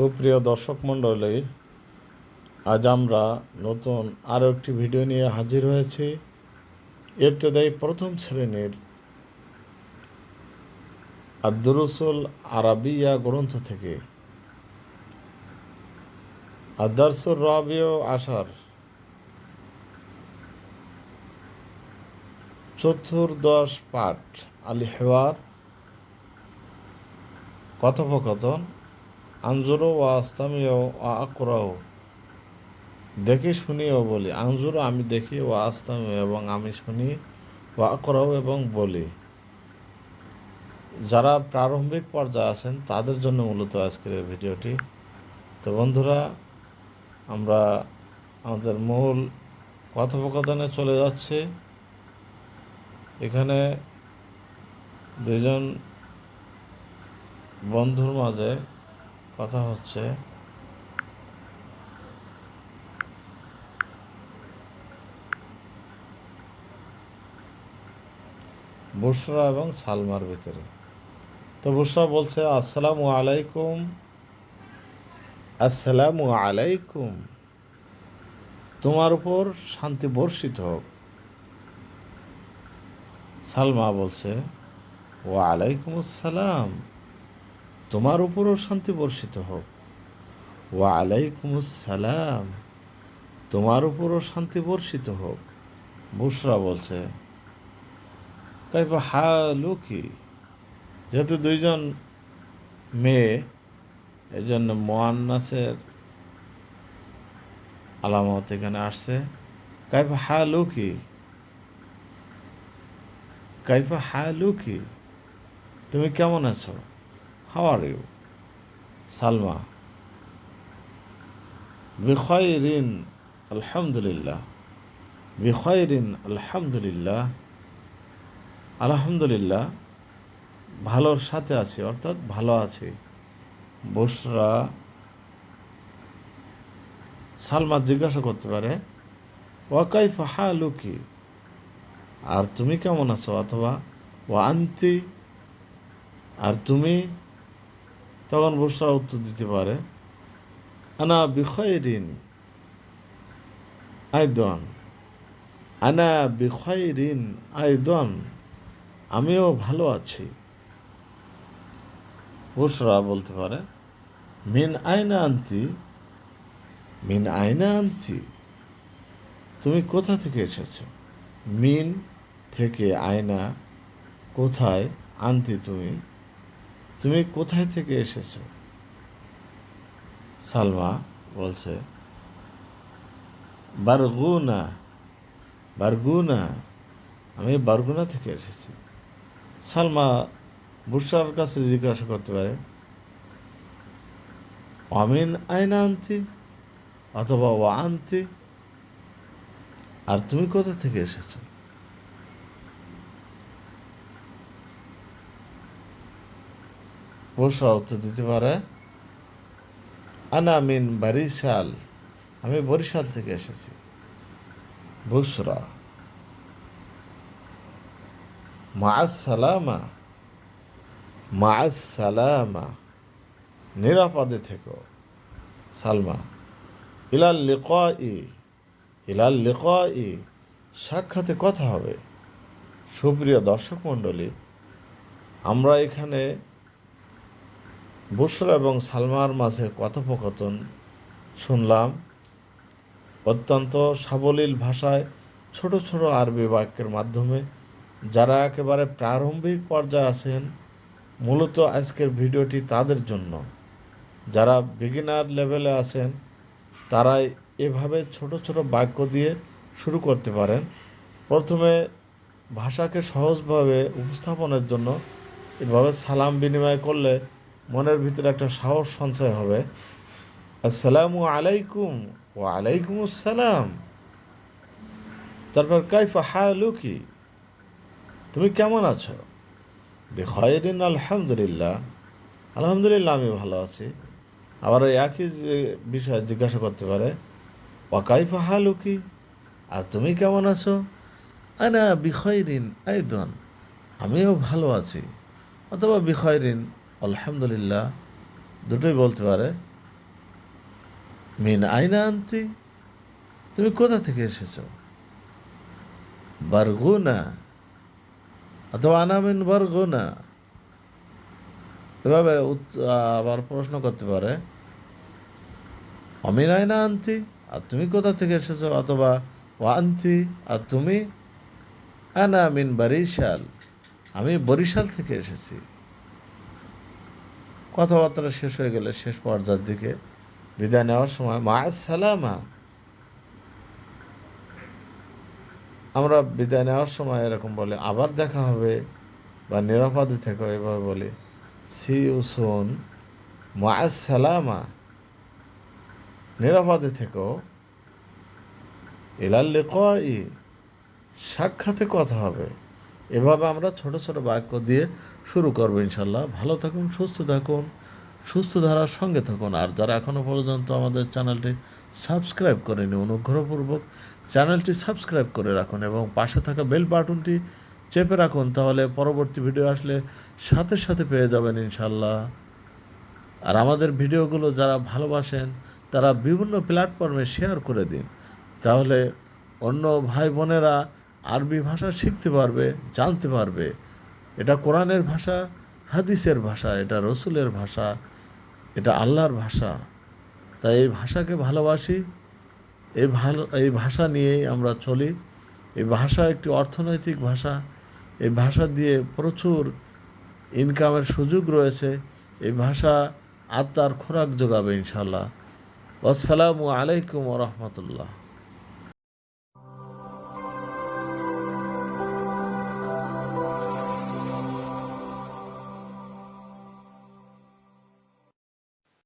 সুপ্রিয় দর্শক মণ্ডলী, আজ আমরা নতুন আরও একটি ভিডিও নিয়ে হাজির হয়েছি। ইবতদায়ী প্রথম শ্রেণির আদরুসুল আরাবিয়া গ্রন্থ থেকে আদারসুর রাবিও আসার চতুর্দশ পাঠ আলি হেওয়ার কথোপকথন আঞ্জুরো ও আস্তামিও ও আকরাও দেখে শুনিও বলি। আঞ্জুরো আমি দেখি ও আস্তামিও এবং আমি শুনি ও আকরাও এবং বলি। যারা প্রারম্ভিক পর্যায়ে আছেন, তাদের জন্য মূলত আজকের এই ভিডিওটি। তো বন্ধুরা, আমরা আমাদের মূল কথোপকথনে চলে যাচ্ছে। এখানে দুজন বন্ধুর মাঝে কথা হচ্ছে বুসরা এবং সালমার ভিতরে। তো বুসরা বলছে, আসসালামু আলাইকুম আসসালামু আলাইকুম। তোমার উপর শান্তি বর্ষিত হোক। সালমা বলছে ও আলাইকুম আসসালাম। তোমার উপরও শান্তি বর্ষিত হোক। ও আলাইকুম আসসালাম তোমার উপরও শান্তি বর্ষিত হোক, বুসরা বলছে। কাইবা হালু কি? যেহেতু দুইজন মেয়ে এই জন্য মোয়ান্নাসের আলামত এখানে আসছে। কাইফা হালু কি? কাইফা হালু কি? তুমি কেমন আছো? হাউ আর ইউ সালমা, বিখয়রিন আলহামদুলিল্লাহ বিখয়রিন আলহামদুলিল্লাহ আলহামদুলিল্লাহ, ভালোর সাথে আছি, অর্থাৎ ভালো আছি। বসরা, সালমা জিজ্ঞাসা করতে পারে ওয়াকাইফ হালুকি? আর তুমি কেমন আছো? অথবা ও আন্তি? আর তুমি তখন বসরা উত্তর দিতে পারে, আনা বিখয়রিন আইদন আনা বিখয়রিন আইদন আমিও ভালো আছি। বসরা বলতে পারে, মিন আয়না আনতি? মিন আয়না আনতি? তুমি কোথা থেকে এসেছ? মিন থেকে আয়না, কোথায় আনতি তুমি? তুমি কোথায় থেকে এসেছ? সালমা বলছে, বারগুনা বারগুনা, আমি বারগুনা থেকে এসেছি। সালমা বুসার কাছে জিজ্ঞাসা করতে পারে, অমিন আয়না আনতি অথবা ও আনতি? আর তুমি কোথা থেকে এসেছ? বুসরা উত্তর দিতে পারে। আনা মিন বারিশাল। আমি বরিশাল থেকে এসেছি। বুসরা। সালামা। মাআস সালামা। নিরাপদে থেকো। সালমা। ইলাল লিকাই। ইলাল লিকাই। সাক্ষাতে কথা হবে। সুপ্রিয় দর্শক মণ্ডলী, আমরা এখানে বুসরা এবং সালমার মাঝে কথোপকথন শুনলাম। অত্যন্ত সাবলীল ভাষায় ছোট ছোট আরবি বাক্যের মাধ্যমে যারা একেবারে প্রারম্ভিক পর্যায়ে আছেন, মূলত আজকের ভিডিওটি তাদের জন্য। যারা বিগিনার লেভেলে আছেন, তারাই এভাবে ছোট ছোট বাক্য দিয়ে শুরু করতে পারেন। প্রথমে ভাষাকে সহজভাবে উপস্থাপনের জন্য এভাবে সালাম বিনিময় করলে মনের ভিতরে একটা সাহস সঞ্চয় হবে। আসসালামু আলাইকুম ও আলাইকুম আসসালাম। তারপর কাইফা হালুকি, তুমি কেমন আছো? বেখয়েরিন, আলহামদুলিল্লাহ। আলহামদুলিল্লাহ, আমি ভালো আছি। আবার ওই একই যে বিষয় জিজ্ঞাসা করতে পারে ওয়াকাইফা হালুকি, আর তুমি কেমন আছো? আনা বিখয়রিন, আইদন, আমিও ভালো আছি। অথবা বিখয়রিন আলহামদুলিল্লাহ, দুটোই বলতে পারে। মিন আইনা আনতি? তুমি কোথা থেকে এসেছ? বারগুনা। অথবা আনামিন বারগুনা। এভাবে আবার প্রশ্ন করতে পারে, অমিন আইনা আনতি? আর তুমি কোথা থেকে এসেছ? অথবা ও আনতি? আর তুমি আনা মিন বরিশাল। আমি বরিশাল থেকে এসেছি। কথাবার্তা শেষ হয়ে গেলে শেষ পর্যায়ের দিকে বিদায় নেওয়ার সময়, মা সালামা। আমরা বিদায় নেওয়ার সময় এরকম বলে, আবার দেখা হবে বা নিরাপদে থেকো, এভাবে বলি সি উসুন মা সালামা। নিরাপদে থেকো। এলাল্লে কই সাক্ষাতে কথা হবে। এভাবে আমরা ছোট ছোট বাক্য দিয়ে শুরু করব ইনশাল্লাহ। ভালো থাকুন, সুস্থ থাকুন, সুস্থ ধারার সঙ্গে থাকুন। আর যারা এখনও পর্যন্ত আমাদের চ্যানেলটি সাবস্ক্রাইব করেনি, অনুগ্রহপূর্বক চ্যানেলটি সাবস্ক্রাইব করে রাখুন এবং পাশে থাকা বেল বাটনটি চেপে রাখুন, তাহলে পরবর্তী ভিডিও আসলে সাথে সাথে পেয়ে যাবেন ইনশাল্লাহ। আর আমাদের ভিডিওগুলো যারা ভালোবাসেন, তারা বিভিন্ন প্ল্যাটফর্মে শেয়ার করে দিন। তাহলে অন্য ভাই বোনেরা আরবি ভাষা শিখতে পারবে, জানতে পারবে। এটা কোরআনের ভাষা, হাদিসের ভাষা, এটা রসুলের ভাষা, এটা আল্লাহর ভাষা। তাই এই ভাষাকে ভালোবাসি। এই ভালো, এই ভাষা নিয়েই আমরা চলি। এই ভাষা একটি অর্থনৈতিক ভাষা। এই ভাষা দিয়ে প্রচুর ইনকামের সুযোগ রয়েছে। এই ভাষা আত্মার খোরাক যোগাবে ইনশাল্লাহ আসসালামু আলাইকুম রহমতুল্লাহ।